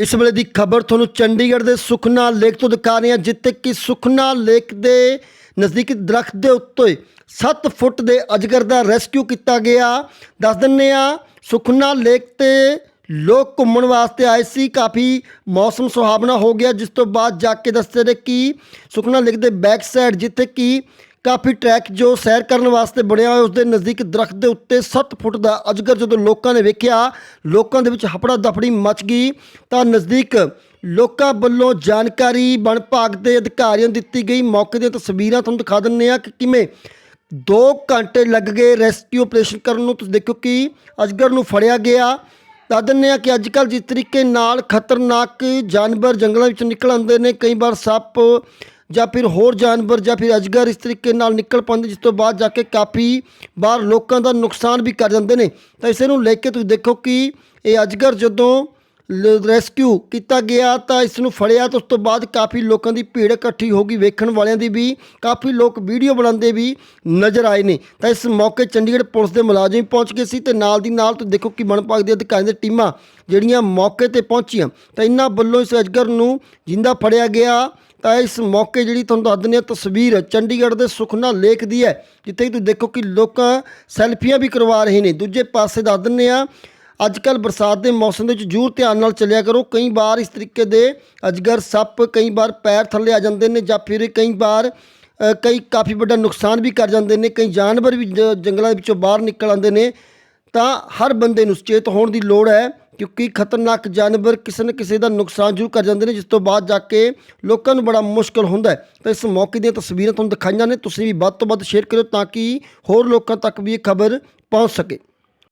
ਇਸ ਵੇਲੇ ਦੀ ਖਬਰ ਤੁਹਾਨੂੰ ਚੰਡੀਗੜ੍ਹ ਦੇ ਸੁਖਨਾ ਲੇਕ ਤੋਂ ਦਿਖਾ ਰਹੇ ਹਾਂ, ਜਿੱਥੇ ਕਿ ਸੁਖਨਾ ਲੇਕ ਦੇ ਨਜ਼ਦੀਕੀ ਦਰਖਤ ਦੇ ਉੱਤੇ 7 ਫੁੱਟ ਦੇ ਅਜਗਰ ਦਾ ਰੈਸਕਿਊ ਕੀਤਾ ਗਿਆ। ਦੱਸ ਦਿੰਨੇ ਆ ਸੁਖਨਾ ਲੇਕ ਤੇ ਲੋਕ ਘੁੰਮਣ ਵਾਸਤੇ ਆਏ ਸੀ। ਕਾਫੀ ਮੌਸਮ ਸੁਹਾਵਣਾ ਹੋ ਗਿਆ, ਜਿਸ ਤੋਂ ਬਾਅਦ ਜਾ ਕੇ ਦੱਸਦੇ ਨੇ ਕਿ ਸੁਖਨਾ ਲੇਕ ਦੇ ਬੈਕ ਸਾਈਡ ਜਿੱਥੇ ਕਿ ਕਾਫੀ ਟਰੈਕ ਜੋ ਸੈਰ ਕਰਨ ਵਾਸਤੇ ਬਣਿਆ ਹੋਇਆ ਉਸ ਦੇ ਨਜ਼ਦੀਕ ਦਰਖਤ ਦੇ ਉੱਤੇ 7 ਫੁੱਟ ਦਾ ਅਜਗਰ ਜਦੋਂ ਲੋਕਾਂ ਨੇ ਵੇਖਿਆ, ਲੋਕਾਂ ਦੇ ਵਿੱਚ ਹਫੜਾ ਦਫੜੀ ਮਚ ਗਈ, ਤਾਂ ਨਜ਼ਦੀਕ ਲੋਕਾਂ ਵੱਲੋਂ ਜਾਣਕਾਰੀ ਵਣ ਵਿਭਾਗ ਦੇ ਅਧਿਕਾਰੀਆਂ ਨੂੰ ਦਿੱਤੀ ਗਈ। ਮੌਕੇ ਦੀਆਂ ਤਸਵੀਰਾਂ ਤੁਹਾਨੂੰ ਦਿਖਾ ਦਿੰਨੇ ਆ ਕਿ ਕਿਵੇਂ 2 ਘੰਟੇ ਲੱਗ ਗਏ ਰੈਸਕਿਊ ਆਪਰੇਸ਼ਨ ਕਰਨ ਨੂੰ। ਤੁਸੀਂ ਦੇਖੋ ਕਿ ਅਜਗਰ ਨੂੰ ਫੜਿਆ ਗਿਆ। ਦੱਸ ਦਿੰਦੇ ਆ ਕਿ ਅੱਜ ਕੱਲ੍ਹ ਜਿਸ ਤਰੀਕੇ ਨਾਲ ਖਤਰਨਾਕ ਜਾਨਵਰ ਜੰਗਲਾਂ ਵਿੱਚ ਨਿਕਲ ਆਉਂਦੇ ਨੇ, ਕਈ ਵਾਰ ਸੱਪ ਜਾਂ ਫਿਰ ਹੋਰ ਜਾਨਵਰ ਜਾਂ ਫਿਰ ਅਜਗਰ ਇਸ ਤਰੀਕੇ ਨਾਲ ਨਿਕਲ ਪਾਉਂਦੇ ਜਿਸ ਤੋਂ ਬਾਅਦ ਜਾ ਕੇ ਕਾਫੀ ਬਾਹਰ ਲੋਕਾਂ ਦਾ ਨੁਕਸਾਨ ਵੀ ਕਰ ਜਾਂਦੇ ਨੇ। ਤਾਂ ਇਸੇ ਨੂੰ ਲੈ ਕੇ ਤੁਸੀਂ ਦੇਖੋ ਕਿ ਇਹ ਅਜਗਰ ਜਦੋਂ ਰੈਸਕਿਊ ਕੀਤਾ ਗਿਆ ਤਾਂ ਇਸ ਨੂੰ ਫੜਿਆ ਤਾਂ ਉਸ ਤੋਂ ਬਾਅਦ ਕਾਫੀ ਲੋਕਾਂ ਦੀ ਭੀੜ ਇਕੱਠੀ ਹੋ ਗਈ। ਵੇਖਣ ਵਾਲਿਆਂ ਦੀ ਵੀ ਕਾਫੀ ਲੋਕ ਵੀਡੀਓ ਬਣਾਉਂਦੇ ਵੀ ਨਜ਼ਰ ਆਏ ਨੇ। ਤਾਂ ਇਸ ਮੌਕੇ ਚੰਡੀਗੜ੍ਹ ਪੁਲਿਸ ਦੇ ਮੁਲਾਜ਼ਮ ਪਹੁੰਚ ਗਏ ਸੀ ਤੇ ਨਾਲ ਦੀ ਨਾਲ ਤੁਸੀਂ ਦੇਖੋ ਕਿ ਵਣ ਵਿਭਾਗ ਦੇ ਅਧਿਕਾਰੀਆਂ ਦੀਆਂ ਟੀਮਾਂ ਜਿਹੜੀਆਂ ਮੌਕੇ ਤੇ ਪਹੁੰਚੀਆਂ। ਤਾਂ ਇਹਨਾਂ ਵੱਲੋਂ ਇਸ ਅਜਗਰ ਨੂੰ ਜਿੰਦਾ ਫੜਿਆ ਗਿਆ। ਤਾਂ ਇਸ ਮੌਕੇ ਜਿਹੜੀ ਤੁਹਾਨੂੰ ਦੱਸ ਦਿੰਦੇ ਹਾਂ, ਤਸਵੀਰ ਚੰਡੀਗੜ੍ਹ ਦੇ ਸੁਖਨਾ ਲੇਕ ਦੀ ਹੈ, ਜਿੱਥੇ ਤੁਸੀਂ ਦੇਖੋ ਕਿ ਲੋਕਾਂ ਸੈਲਫੀਆਂ ਵੀ ਕਰਵਾ ਰਹੇ ਨੇ। ਦੂਜੇ ਪਾਸੇ ਦੱਸ ਦਿੰਦੇ ਆ ਅੱਜ ਕੱਲ ਬਰਸਾਤ ਦੇ ਮੌਸਮ ਦੇ ਵਿੱਚ ਜ਼ਰੂਰ ਧਿਆਨ ਨਾਲ ਚੱਲਿਆ ਕਰੋ। ਕਈ ਵਾਰ ਇਸ ਤਰੀਕੇ ਦੇ ਅਜਗਰ ਸੱਪ, ਕਈ ਵਾਰ ਪੈਰ ਥੱਲੇ ਆ ਜਾਂਦੇ ਨੇ ਜਾਂ ਫਿਰ ਕਈ ਵਾਰ ਕਈ ਕਾਫੀ ਵੱਡਾ ਨੁਕਸਾਨ ਵੀ ਕਰ ਜਾਂਦੇ ਨੇ, ਕਈ ਜਾਨਵਰ ਵੀ ਜ- ਜੰਗਲਾਂ ਵਿੱਚੋਂ ਬਾਹਰ ਨਿਕਲ ਆਉਂਦੇ ਨੇ। ਤਾਂ ਹਰ ਬੰਦੇ ਨੂੰ ਸੁਚੇਤ ਹੋਣ ਦੀ ਲੋੜ ਹੈ। ਕਿਉਂਕਿ ਖਤਰਨਾਕ ਜਾਨਵਰ ਕਿਸੇ ਨਾ ਕਿਸੇ ਦਾ ਨੁਕਸਾਨ ਜ਼ਰੂਰ ਕਰ ਜਾਂਦੇ ਨੇ, ਜਿਸ ਤੋਂ ਬਾਅਦ ਜਾ ਕੇ ਲੋਕਾਂ ਨੂੰ ਬੜਾ ਮੁਸ਼ਕਲ ਹੁੰਦਾ ਹੈ। ਤਾਂ ਇਸ ਮੌਕੇ ਦੀਆਂ ਤਸਵੀਰਾਂ ਤੁਹਾਨੂੰ ਦਿਖਾਈਆਂ ਨੇ, ਤੁਸੀਂ ਵੀ ਵੱਧ ਤੋਂ ਵੱਧ ਸ਼ੇਅਰ ਕਰਿਓ ਤਾਂ ਕਿ ਹੋਰ ਲੋਕਾਂ ਤੱਕ ਵੀ ਇਹ ਖਬਰ ਪਹੁੰਚ ਸਕੇ।